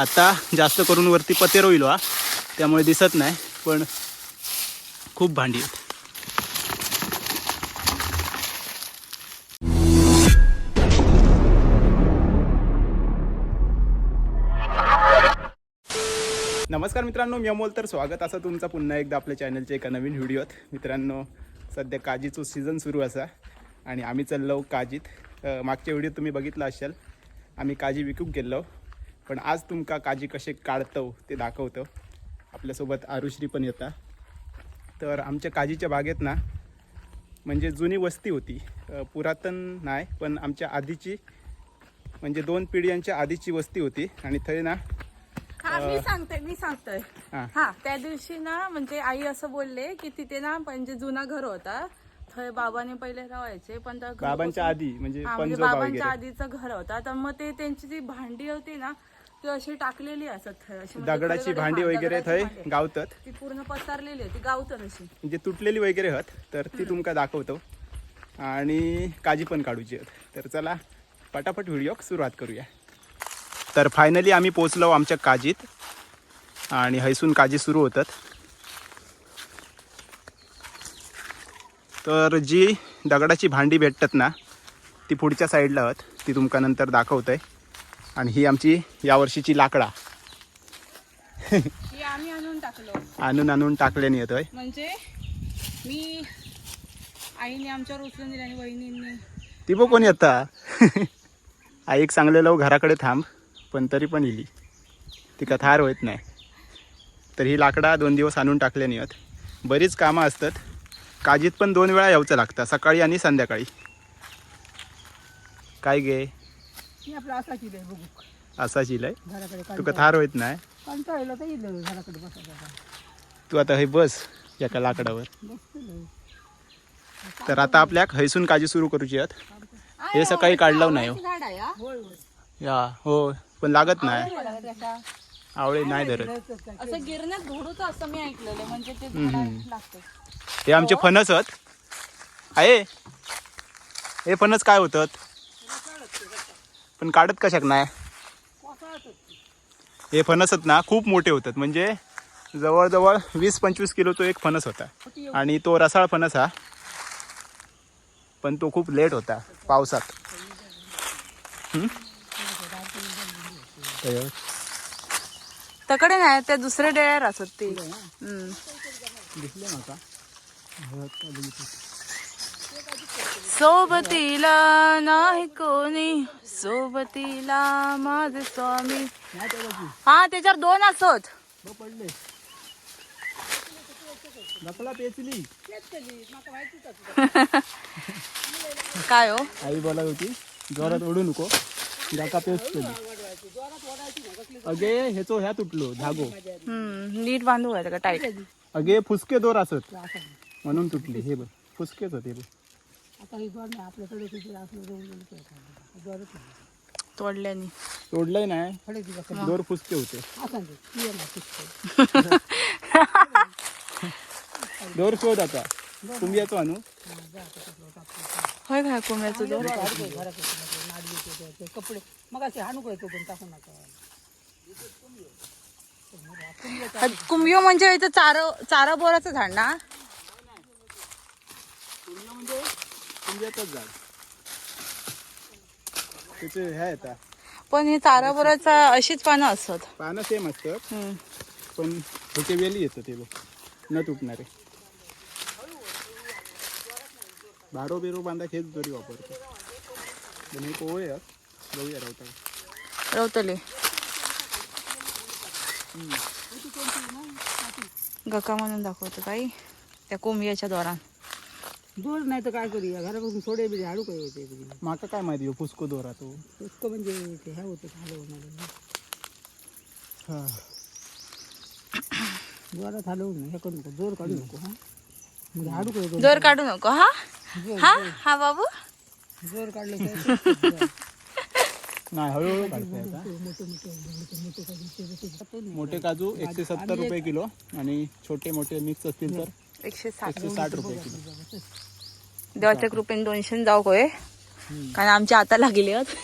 आता जास्त करून वरती पतेरो येईल हा. त्यामुळे दिसत नाही पण खूप भांडी आहेत. नमस्कार मित्रांनो मी अमोल. तर स्वागत. असं तुमचा पुन्हा एकदा आपल्या चॅनलच्या एका नवीन व्हिडिओत. मित्रांनो सध्या काजीचं सीझन सुरू असा आणि आम्ही चाललो काजीत. मागच्या व्हिडिओ तुम्ही बघितला असाल आम्ही काजी विकूक गेलो. पण आज तुमका काजी कसे काढतो ते दाखवतो आपल्यासोबत आरुश्री पण येता. तर आमच्या काजीच्या बागेत ना म्हणजे जुनी वस्ती होती. पुरातन नाही पण आमच्या आधीची म्हणजे दोन पिढ्यांच्या आधीची वस्ती होती. आणि थंय ना हा मी सांगते मी सांगतोय हां. हा त्या दिवशी ना म्हणजे आई असं बोलले की तिथे ना म्हणजे जुना घर होता. थंय बाबाने पहिले राहायचे पण त्या घर बाबांच्या आधी म्हणजे हा, म्हणजे पंजोबा बाबांच्या वगैरे. आधीचं घर होता. तर मग ते त्यांची जी भांडी होती ना ती अशी टाकलेली असत थंय अशी म्हणजे दगडाची भांडी वगैरे दगडाची थंय भांडी. गावतात. ती पूर्ण पसरलेली होती गावतात अशी. म्हणजे तुटलेली वगैरे हत तर ती तुमका दाखवतो. आणि काजी पण काढूची आहेत तर चला पटापट व्हिडिओ सुरुवात करूया. तर फायनली आम्ही पोचलो आमच्या काजीत. आणि हैसून काजी सुरू होतात. तर जी दगडाची भांडी भेटतात ना ती पुढच्या साईडला आहोत ती तुमका नंतर दाखवत आहे आणि ही आमची यावर्षीची लाकडा. आम्ही आणून टाकलो. आणून आणून टाकल्याने येतोय म्हणजे मी आईने आमच्यावर उचलून दिली आणि वहिनींनी. ती बघ कोणी आई एक सांगलेलो घराकडे थांब पण तरी पण इली तिका थार होत नाही. तर ही लाकडा दोन दिवस आणून टाकले नाही आहेत. बरीच कामं असतात. काजीत पण दोन वेळा यावचं लागतं सकाळी आणि संध्याकाळी. काय गे? ती आपलं असाची आहे बघू. असा चिलय घराकडे तुका थार होत नाही? कंटाळलं तर येईल घराकडे बसायचं तू आता हे बस एका लाकडावर. बसतो तर आता आपल्याक हैसून काजी सुरू करूची आहेत. हे सकाळी काढलं नाही हो. झाड आहे हा? होय होय. या हो पण लागत नाही. आवळे नाही धरत. असं गिरण्यात घोडूचं असं मी ऐकलेलं म्हणजे ते हम्म. झाडाला लागतं हे आमचे फणस आहेत. आहे. हे फणस काय होतात? पण काढत कशाक नाही हे फणस आहेत ना खूप मोठे होतात. म्हणजे जवळजवळ वीस पंचवीस किलोचा एक फणस होता. आणि तो रसाळ फणस हा पण तो खूप लेट होता पावसात. तकडे नाही त्या दुसऱ्या डेळ्यावर असत ते. दिसले सोबतीला नाही कोणी. सोबतीला माझे स्वामी. हा त्याच्यावर दोन असत. काय हो? आई बोलत होती जोरात ओढू नको. जाका पेचली अगे हेचो ह्या तुटलो धागो. नीट बांधू का टाईट अगे फुसके दोर असत. म्हणून तुटली. हे बघ फुसकेच होते बघ. आता ही जोड नाही आपल्याकडे किती आपलं जाऊन गेलं ते आता. जोडच नाही तोडल्याने. तोडलंय नाही दिवस दोर फुसके होते. असं ते ती. दोर शोध आता. तुम्ही येतो आणू. होय काय कोंबड्याचं घरात नाडी येते, ते- ते कपडे. मग असे हाणू काय पण टाकू नका. कुंभियो म्हणजे इथं चार चारा बोराचं झाड ना म्हणजे कुंभियाचंच झाड. त्याचे हे. येतात पण हे चारा बोराचा अशीच पानं असत पानं सेम असतात. हम्म. पण त्याचे वेली येतं ते बघ. न तुटणारे बारो बिरो बांधा हेच दोरी वापरतो. पण हे कोवळे आहेत. बघूया रावता रवतले. गका म्हणून दाखवतो काही त्या कोंबियाच्या द्वारा जोड नाही तर काय करूया घरापासून थोडे बी हाडू काय होते माका काय माहिती हो फुसको दोरा तो इतकं म्हणजे ते ह्या होतं हलवून हलवून हा जोरात हलवून हे करू नको जोर काढू नको हा म्हणजे हाडू काय जोर काढू नको हा हा हा बाबू जोर काढलं काय नाही हळूहळू. मोठे काजू एकशे सत्तर रुपये किलो आणि छोटे मोठे मिक्स असतील तर एकशे साठ एकशे साठ रुपये. किलो. देवाच्या कृपेने दोनशे जाऊ होय कारण आमच्या आता लागले आहेत.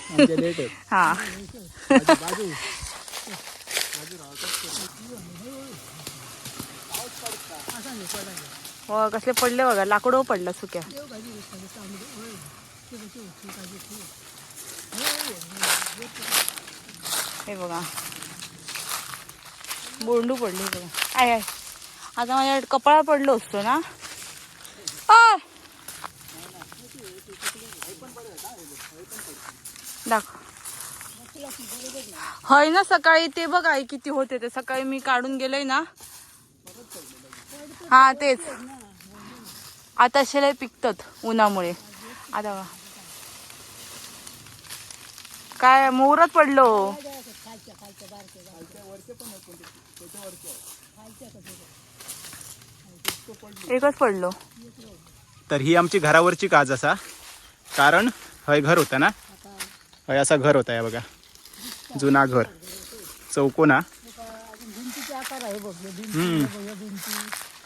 हा. हो कसले पडले बघा लाकडं पडलं सुक्या. हे बघा. बोंडू पडली बघा. आय आय. आता माझ्या कपाळा पडलो असतो ना. आय! हय ना सकाळी ते बघ आई किती होते ते. सकाळी मी काढून गेलोय ना. हा तेच. आता शिलाई पिकतात उन्हामुळे. आता बघा. काय मोहरच पडलो. एकच पडलो. तर ही आमची घरावरची काज असा. कारण हय घर होता ना? हय असा घर होता या बघा. जुना घर. चौकोना.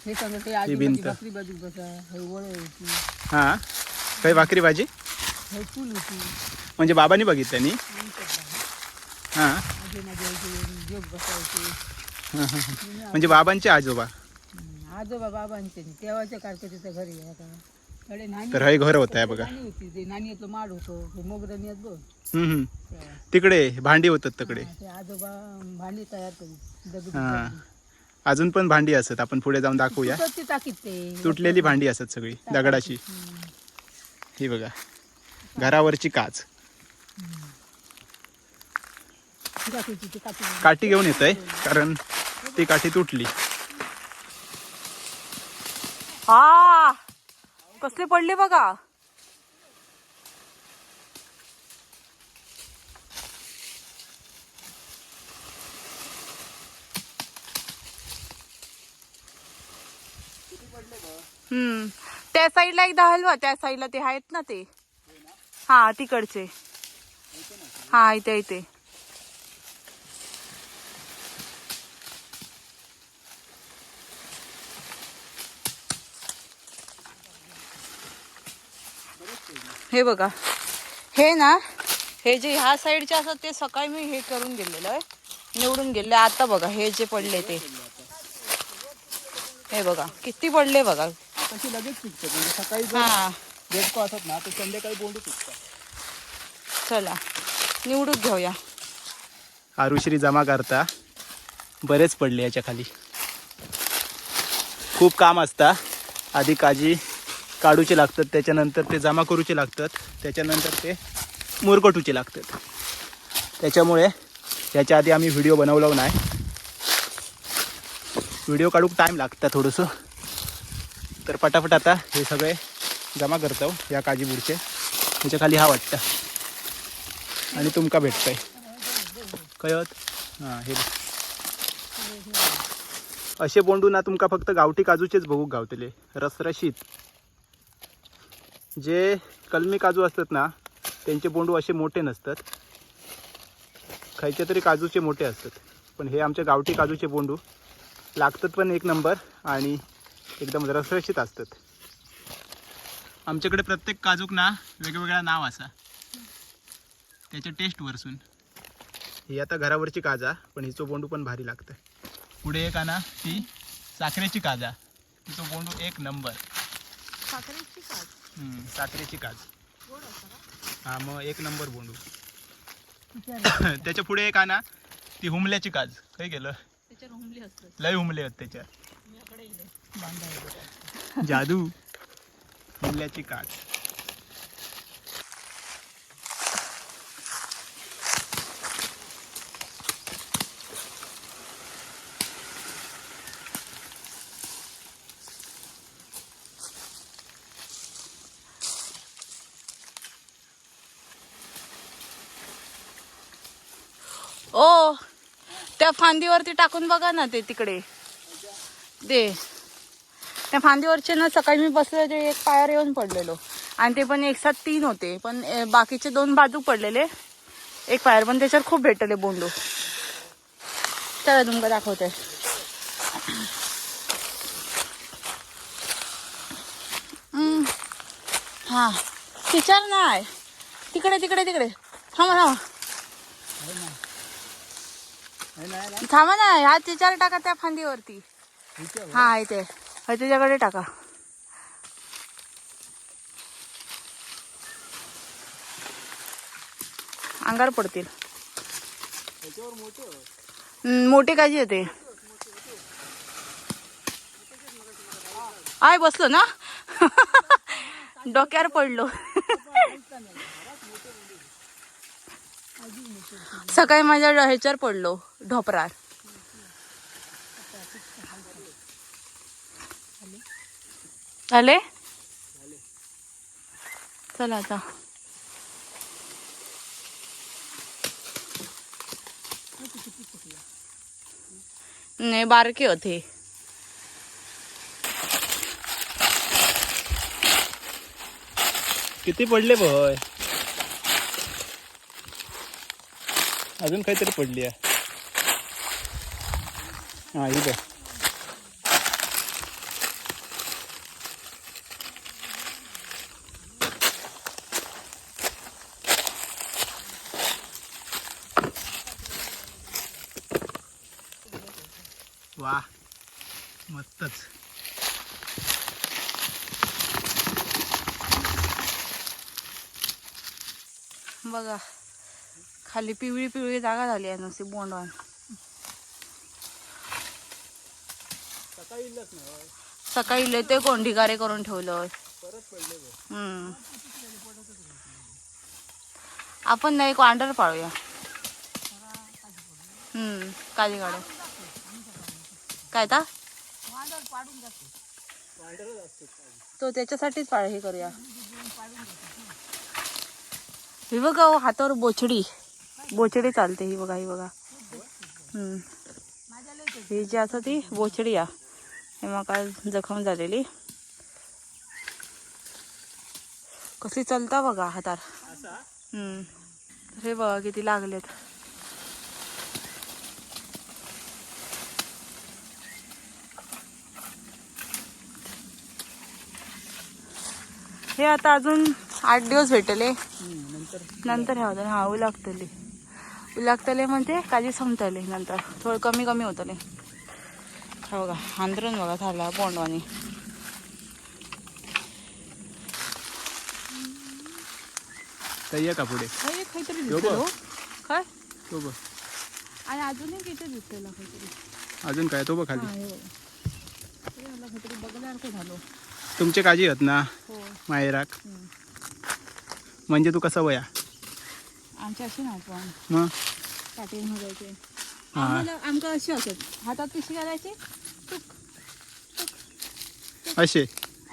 हे भिंती. हे. हे हे हा काय भाकरी भाजी? म्हणजे बाबांनी बघितलं नी? हा. म्हणजे बाबांचे आजोबा. आजोबा बाबांचे तेव्हाच्या कारकतीचं घर आहे आता. कडे नाणी तर हय घर होता या बघा. नाणी होती ते नाणीतलं माड होतं ते मोगरानी आहेत बघ. हम्म, हम्म. तेव्हा. तिकडे भांडी होतात तिकडे. हा, ते आजोबा भांडी तयार दगडी हा. अजून पण भांडी असत आपण पुढे जाऊन दाखवूया. ती टाकीत ते. तुटलेली भांडी असत सगळी दगडाची. ही बघा घरावरची काच. ती टाकीची ती काठी. काठी घेऊन येत आहे कारण ती काठी तुटली हा कसले पडले बघा. हम्म. त्या साईडला एकदा हलवा त्या साईडला ते आहेत ना ते. हा तिकडचे. हा इथे इथे. हे बघा. हे ना हे जे ह्या साईडचे असतात ते सकाळी मी हे करून गेलेलं आहे. निवडून गेले आता बघा हे जे पडले ते. हे बघा किती पडले बघा. तशी लगेच पिकतात म्हणजे सकाळी हा. देडको असत ना ते संध्याकाळी बोंडू पिकतात. चला निवडून घेऊया. आरुश्री जमा करता. बरेच पडले याच्या खाली खूप काम असता. आधी काजी काढूचे लागतात त्याच्यानंतर ते जमा करूचे लागतात त्याच्यानंतर ते मुरकटूचे लागतात. त्याच्यामुळे याच्या आधी आम्ही व्हिडिओ बनवलो नाही व्हिडिओ काढूक टाईम लागता थोडंसं. तर पटापट आता हे सगळे जमा करतो या काजी बुडचे त्याच्याखाली हा वाटतं. आणि तुमका भेटतंय. कळत? हां हे असे बोंडू ना तुमका फक्त गावठी काजूचेच बघूक गावतले. रसरशीत. जे कलमी काजू असतात ना त्यांचे बोंडू असे मोठे नसतात. खयचे तरी काजूचे मोठे असतात. पण हे आमच्या गावठी काजूचे बोंडू. लागतात पण एक नंबर आणि एकदम रसरशीत असतात. आमच्याकडे प्रत्येक काजूक ना वेगवेगळा नाव असा. त्याच्या टेस्ट वरसून. ही आता घरावरची काजा पण हिचो बोंडू पण भारी लागतं पुढे एक आणा ती साखरेची काजा. तिचो बोंडू एक नंबर. हम्म, साखरेची काज. हा मग एक नंबर बोंडू. त्याच्या पुढे एक आणा ती हुमल्याची काज. काय गेलं. लय हुमले आहेत त्याच्या. जादू. हुमल्याची काज. त्या फांदीवरती टाकून बघा ना ते तिकडे. ते त्या फांदीवरचे ना सकाळी मी बसले ते एक पायावर येऊन पडलेलो. आणि ते पण एक साथ तीन होते पण बाकीचे दोन बाजू पडलेले. एक पायर पण त्याच्यावर खूप भेटले बोंडू. चला तुमका दाखवते. हां हा. तिच्यावर नाही. तिकडे तिकडे तिकडे. थांबा थांबा. थांबा ना ह्या तिच्यावर टाका त्या फांदीवरती. हा आहे ते हा त्याच्याकडे टाका. अंगार पडतील. मोठी? काजी येते आय बसलो ना. डोक्यावर पडलो. सकाळी माझ्या ह्याच्यावर पडलो. ढोपरार झाले? चला आता. नाही बारके होते. किती पडले भय? अजून काहीतरी पडली आहे. हा ही बघ वा मस्तच. बघा खाली पिवळी पिवळी जागा झाली आहे नुसती बोंडवान. सकाळी लय ते कोण ढिगारे करून ठेवलं हम्म. आपण नाही वांडर पाळूया. हम्म काळी गाड्या काय ता? तो त्याच्यासाठीच पाळ हे करूया. ही बघा हातावर बोचडी. बोचडी चालते ही बघा ही बघा. हम्म. ही जी असं ती बोचडी या. हे म्हाका जखम झालेली. कसली चलता बघा हातार हम्म. हे बघा किती लागलेत. हे आता अजून आठ दिवस भेटले. नंतर. हे होतं हा उलागतले. उलागतले म्हणजे काजी संपतले नंतर. थोडं कमी कमी होतले हा बघा आंध्रण बघा झाला बोंडवानी. का पुढे? हे एक काहीतरी यो दिसलं बघ. हो. काय? तो बघ. आणि अजूनही किती दिसलेला काहीतरी. अजून काय? तो बघ हा खाली. हे बघा. हे मला काहीतरी बघण्यासारखं झालो. तुमचे काजी आहेत ना हो. मायराक हम्म. म्हणजे तू कसा वया? आमच्या अशी ना पण मग? घालायचे हा. आम्हाला आमका अशी असत हातात पिशी घालायची असे?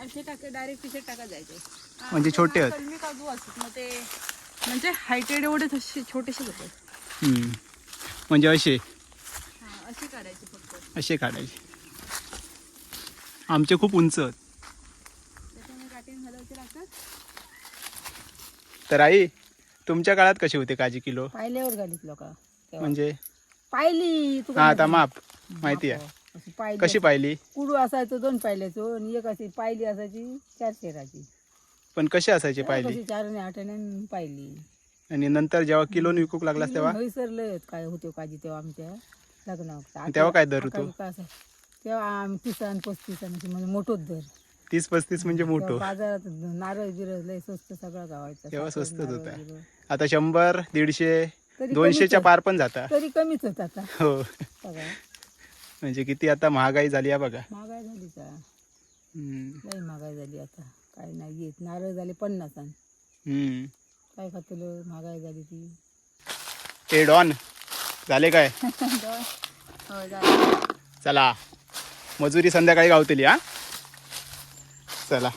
असे टाके डायरेक्ट पिशे टाकत जायचे. म्हणजे छोटे आहेत. कलमी काजू असतात मग ते म्हणजे हायटेड एवढे तसे छोटेसे होते. म्हणजे असे? हा अशी काढायची फक्त. असे काढायचे. आमचे खूप उंच आहेत. तर आई तुमच्या काळात कसे होते काजी किलो? पायल्यावर घालितलं का तेव्हा. म्हणजे? पायली तू हा आता माप. माहिती आहे. अशी पायली कशी पाहिली कुडू असायचं दोन पायल्याचो आणि एक अशी पायली असायची चार शेराची. पण कसे असायचे पाहिली कशी चार आणि आठ आणि पायली. आणि नंतर जेव्हा किलोन विकूक लागलास तेव्हा? हयसरलंय काय होते काजी तेव्हा आमच्या लग्नात तेव्हा काय दर होतो? तेव्हा आम्ही तिसान पस्तीसान अशी म्हणजे मोठोच दर. तीस पस्तीस म्हणजे तेव्हा मोठं. बाजारात नारळ बिरळ लय स्वस्त सगळं गावायचं. तेव्हा साखर, स्वस्तच नारळ, होता. बिरळ. आता शंभर दीडशे तरी दोनशेच्या कमीच पार पण जाता. तरी कमीच होत आता. हो. सगळं म्हणजे किती आता महागाई झाली आहे बघा. महागाई झाली का. लई महागाई झाली आता. काय नाही येत नारळ झाले पन्नास आण. काय खातलं? महागाई झाली ती. ए डॉन झाले काय? हो. चला. मजुरी संध्याकाळी गावतली हा? चला.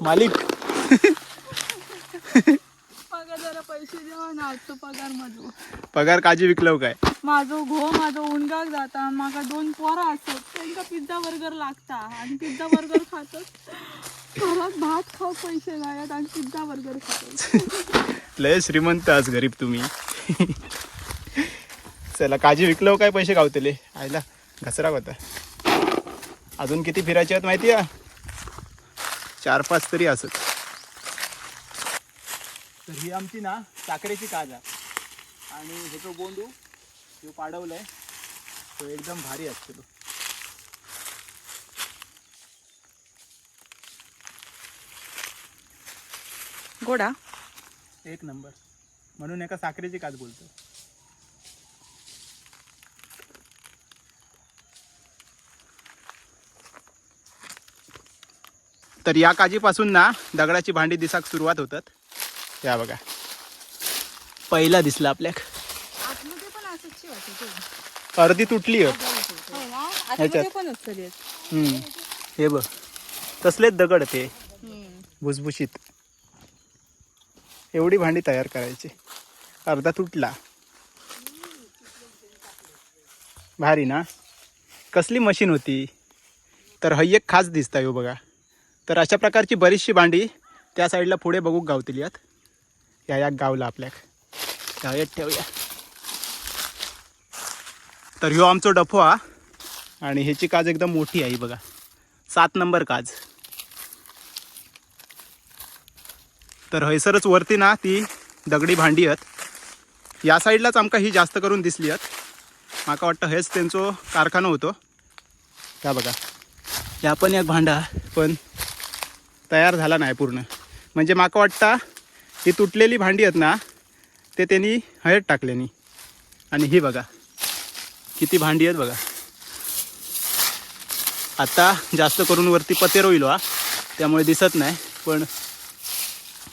मालिक. पगार जरा पैसे द्यावा ना आजचं पगार मधू पगार काजी विकलव काय? माझं घो माझं उणगाक जाता म्हाका दोन पोरं असत त्यांका पिझ्झा बर्गर लागता आणि पिझ्झा बर्गर खातात. घरात भात खाऊ पैसे नाही आणि पिझ्झा बर्गर खातात. लय श्रीमंत आज गरीब तुम्ही. चला काजी विकलव काय पैसे गावतले? आयला घसरा होता अजून किती फिरायचे आहेत माहिती आहे? चार पाच तरी असत तर ही आमची ना साखरेची काज आहे आणि बोंडू तो पाडवलाय तो एकदम भारी असतो तो गोडा? एक नंबर. म्हणून एका साखरेची काच बोलतो तर या काजीपासून ना दगडाची भांडी दिसाक सुरुवात होतात. या बघा. पहिला दिसला आपल्याक. वाटते अर्धी तुटली असतं हम्म. हे बघ. तसलेच दगड ते. भुसभुशीत. एवढी भांडी तयार करायची. अर्धा तुटला. भारी ना? कसली मशीन होती? तर हय एक खास दिसता हो बघा. तर अशा प्रकारची बरीचशी भांडी त्या साईडला पुढे बघू गावतली यात. या या गावला आपल्याक ह्या यात ठेवूया. तर ह्यो आमचो डफो हा. आणि ह्याची काज एकदम मोठी आहे बघा. सात नंबर काज. तर हयसरच वरती ना ती दगडी भांडी आहेत. या साईडलाच आमका ही जास्त करून दिसली आहेत. माका वाटतं हेच त्यांचो कारखाना होतो. त्या बघा. ह्या पण एक भांडा पण तयार झाला नाही पूर्ण. म्हणजे माका वाटतं ही तुटलेली भांडी आहेत ना ते त्यांनी हळद टाकल्यानी. आणि ही बघा किती भांडी आहेत बघा. आता जास्त करून वरती पतेर होईल हा त्यामुळे दिसत नाही पण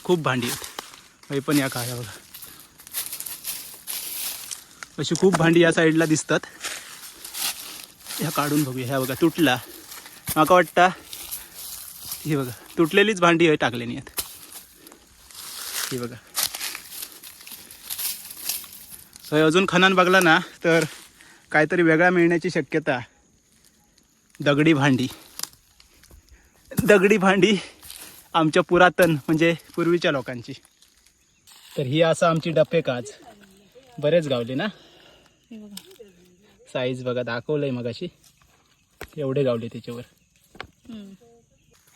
खूप भांडी आहेत. हे पण या काळ्या बघा. अशी खूप भांडी या साईडला दिसतात. ह्या काढून बघूया ह्या बघा तुटला. माका वाटतं ही बघा तुटलेलीच भांडी आहे टाकलेली आहेत. ही बघा. हे अजून खनान बघला ना तर काहीतरी वेगळा मिळण्याची शक्यता. दगडी भांडी. दगडी भांडी आमच्या पुरातन म्हणजे पूर्वीच्या लोकांची. तर ही असं आमची डफे काच. बरेच गावले ना? साईज बघा दाखवलंय मगाशी. एवढे गावले त्याच्यावर.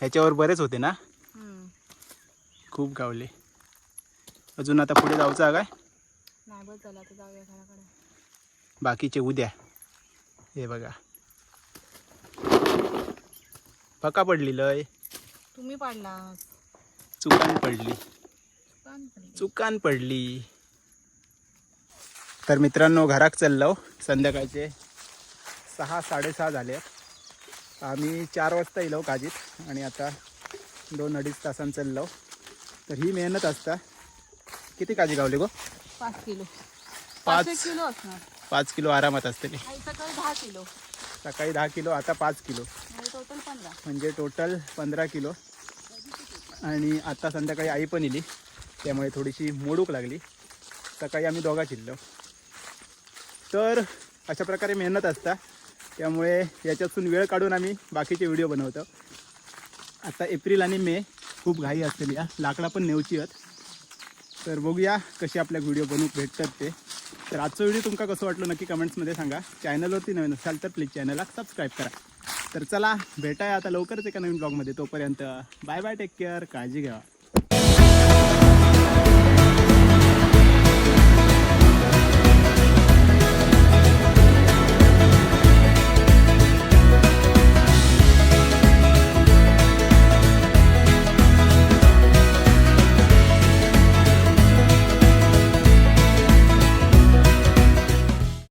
ह्याच्यावर बरेच होते ना? खूप गावले. अजून आता पुढे जाऊचं काय? बाकीचे उद्या. हे बघा. पका पडली लय. तुम्ही पाडला. चुकान पडली. चुकान पडली. तर मित्रांनो घराक चाललो. संध्याकाळचे सहा साडेसहा झाले. आम्ही चार वाजता येलो काजीत. आणि आता दोन अडीच तासांनी चाललो. तर ही मेहनत असता. किती काजी गावली गो? पाच किलो. पाच. एक किलो असणार. पाच किलो आरामात असते आणि सकाळी दहा किलो. सकाळी दहा किलो आता पाच किलो. म्हणजे टोटल पंधरा. म्हणजे टोटल पंधरा किलो. आणि आता संध्याकाळी आई पण इली. त्यामुळे थोडीशी मोडूक लागली. सकाळी आम्ही दोघा चिल्लो तर अशा प्रकारे मेहनत असता. त्यामुळे याच्यातून वेळ काढून आम्ही बाकीचे व्हिडिओ बनवतो. आता एप्रिल आणि मे खूप घाई असतील या. लाकडा पण नेवची आहेत. तर बघूया कसे आपल्या व्हिडिओ बनवूक भेटतात ते. तर आजचा व्हिडिओ तुमका कसं वाटलं नक्की कमेंट्समध्ये सांगा. चॅनलवरती नवीन असाल तर प्लीज चॅनलला सबस्क्राईब करा. तर चला भेटाय आता लवकरच एका नवीन ब्लॉगमध्ये तोपर्यंत बाय बाय टेक केअर काळजी घ्या.